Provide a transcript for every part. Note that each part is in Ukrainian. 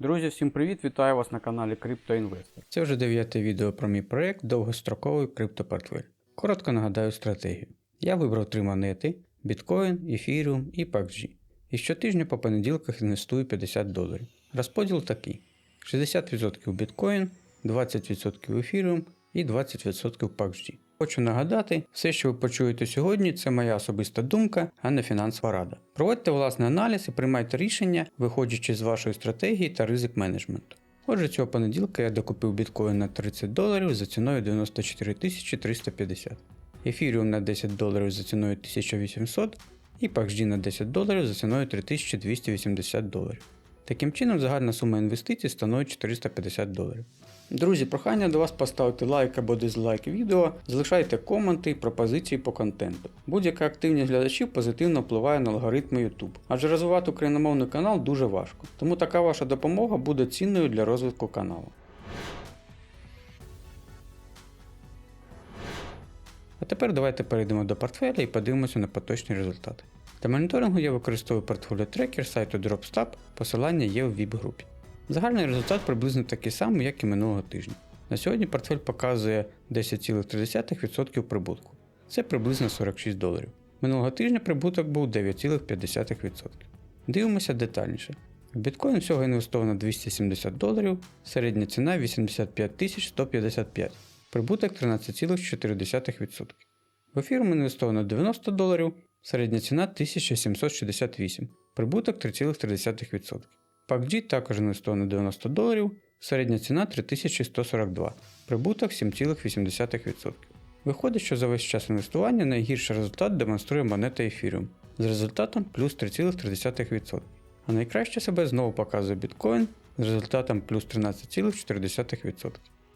Друзі, всім привіт! Вітаю вас на каналі CryptoInvestor. Це вже дев'яте відео про мій проект довгостроковий криптопортфель. Коротко нагадаю стратегію. Я вибрав три монети: Bitcoin, Ethereum і PUBG. І щотижня по понеділках інвестую 50 доларів. Розподіл такий: 60% біткоін, 20% Ethereum і 20% PUBG. Хочу нагадати, все, що ви почуєте сьогодні, це моя особиста думка, а не фінансова рада. Проводьте власний аналіз і приймайте рішення, виходячи з вашої стратегії та ризик менеджменту. Отже, цього понеділка я докупив біткоін на 30 доларів за ціною 94 350, ефіріум на 10 доларів за ціною 1800 і PUBG на 10 доларів за ціною 3280 доларів. Таким чином, загальна сума інвестицій становить 450 доларів. Друзі, прохання до вас поставити лайк або дизлайк відео, залишайте коменти і пропозиції по контенту. Будь-яка активність глядачів позитивно впливає на алгоритми YouTube, адже розвивати україномовний канал дуже важко, тому така ваша допомога буде цінною для розвитку каналу. А тепер давайте перейдемо до портфеля і подивимося на поточні результати. Для моніторингу я використовую портфоліо трекер сайту DropStab, посилання є у VIP-групі. Загальний результат приблизно такий самий, як і минулого тижня. На сьогодні портфель показує 10,3% прибутку. Це приблизно 46 доларів. Минулого тижня прибуток був 9,5%. Дивимося детальніше. В біткоін всього інвестовано 270 доларів, середня ціна 85 155, прибуток 13,4%. В ефірум інвестовано 90 доларів, середня ціна 1768, прибуток 3,3%. PUBG також інвестовано 90 доларів, середня ціна 3142, прибуток 7,8%. Виходить, що за весь час інвестування найгірший результат демонструє монета Ethereum з результатом плюс 3,3%. А найкраще себе знову показує біткоін з результатом плюс 13,4%.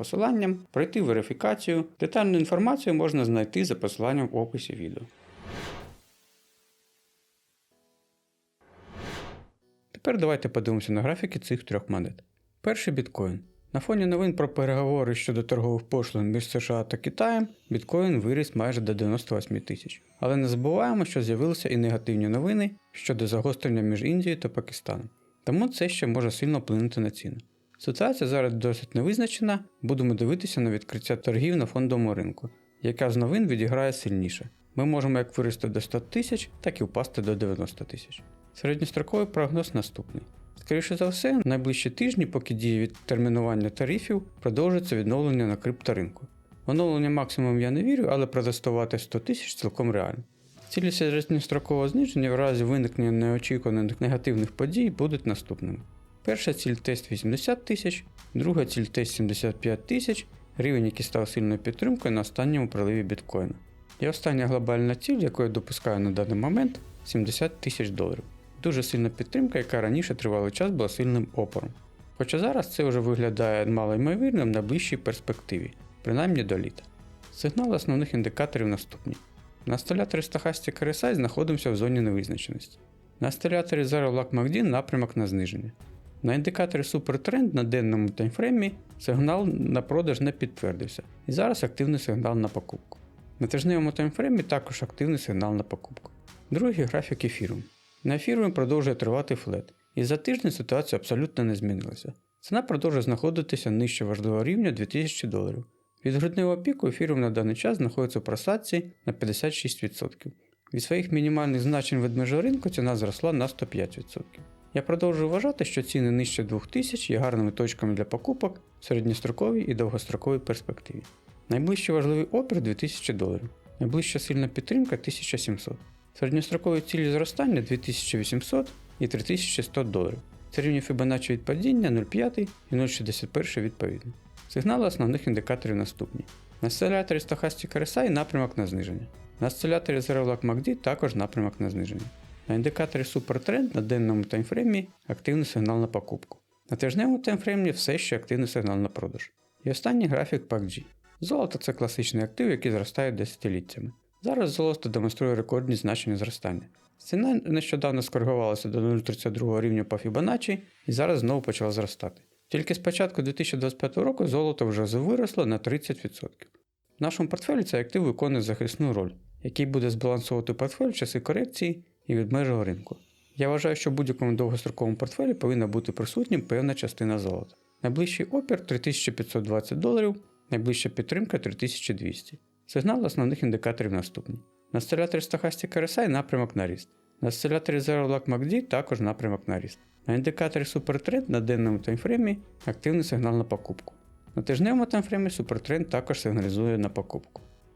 посиланням, пройти верифікацію. Детальну інформацію можна знайти за посиланням в описі відео. Тепер давайте подивимося на графіки цих трьох монет. Перший біткоін. На фоні новин про переговори щодо торгових пошлин між США та Китаєм біткоін виріс майже до 98 тисяч. Але не забуваємо, що з'явилися і негативні новини щодо загострення між Індією та Пакистаном. Тому це ще може сильно вплинути на ціну. Ситуація зараз досить невизначена, будемо дивитися на відкриття торгів на фондовому ринку, яка з новин відіграє сильніше. Ми можемо як вирости до 100 тисяч, так і впасти до 90 тисяч. Середньостроковий прогноз наступний. Скоріше за все, найближчі тижні, поки діє відтермінування тарифів, продовжиться відновлення на крипторинку. Оновлення максимум я не вірю, але протестувати 100 тисяч цілком реально. Цілі середньострокового зниження в разі виникнення неочікуваних негативних подій будуть наступними. Перша ціль тест 80 тисяч, друга ціль тест 75 тисяч, рівень, який став сильною підтримкою на останньому проливі біткоїна. І остання глобальна ціль, яку я допускаю на даний момент 70 тисяч доларів. Дуже сильна підтримка, яка раніше тривалий час була сильним опором. Хоча зараз це вже виглядає малоймовірним на ближчій перспективі, принаймні до літа. Сигнали основних індикаторів наступні. На стиляторі Stochastic RSI знаходимося в зоні невизначеності. На стиляторі Zero Black MACD напрямок на зниження. На індикаторі Supertrend на денному таймфреймі сигнал на продаж не підтвердився, і зараз активний сигнал на покупку. На тижневому таймфреймі також активний сигнал на покупку. Другий графік ефіру. На ефірі продовжує тривати флет, і за тиждень ситуація абсолютно не змінилася. Ціна продовжує знаходитися нижче важливого рівня 2000 доларів. Від грудневого піку ефірум на даний час знаходиться в просадці на 56%. Від своїх мінімальних значень ведмежого ринку ціна зросла на 105%. Я продовжую вважати, що ціни нижче 2000 є гарними точками для покупок в середньостроковій і довгостроковій перспективі. Найближчий важливий опір 2000 доларів, найближча сильна підтримка 1700. Середньострокові цілі зростання 2800 і 3100 доларів. Це рівні Fibonacci від падіння 0,5 і 0,61 відповідно. Сигнали основних індикаторів наступні. На осциляторі Stochastic RSI напрямок на зниження. На осциляторі Zero Black MACD також напрямок на зниження. На індикаторі Supertrend на денному таймфреймі активний сигнал на покупку. На тижневому таймфреймі все ще активний сигнал на продаж. І останній графік PACG. Золото це класичний актив, який зростає десятиліттями. Зараз золото демонструє рекордні значення зростання. Ціна нещодавно скоригувалася до 0,32 рівня по Fibonacci і зараз знову почала зростати. Тільки з початку 2025 року золото вже виросло на 30%. В нашому портфелі цей актив виконує захисну роль, який буде збалансовувати портфель в часи корекції і відмежого ринку. Я вважаю, що в будь-якому довгостроковому портфелі повинна бути присутнім певна частина золота. Найближчий опір 3520 доларів, найближча підтримка 3200. Сигнал основних індикаторів наступні. На стиляторі Stochastic RSI напрямок на ріст. На стиляторі Zero Luck MACD також напрямок на ріст. На індикаторі Supertrend на денному таймфреймі активний сигнал на покупку. На тижневому таймфреймі Supertrend також сигналізує на покупку.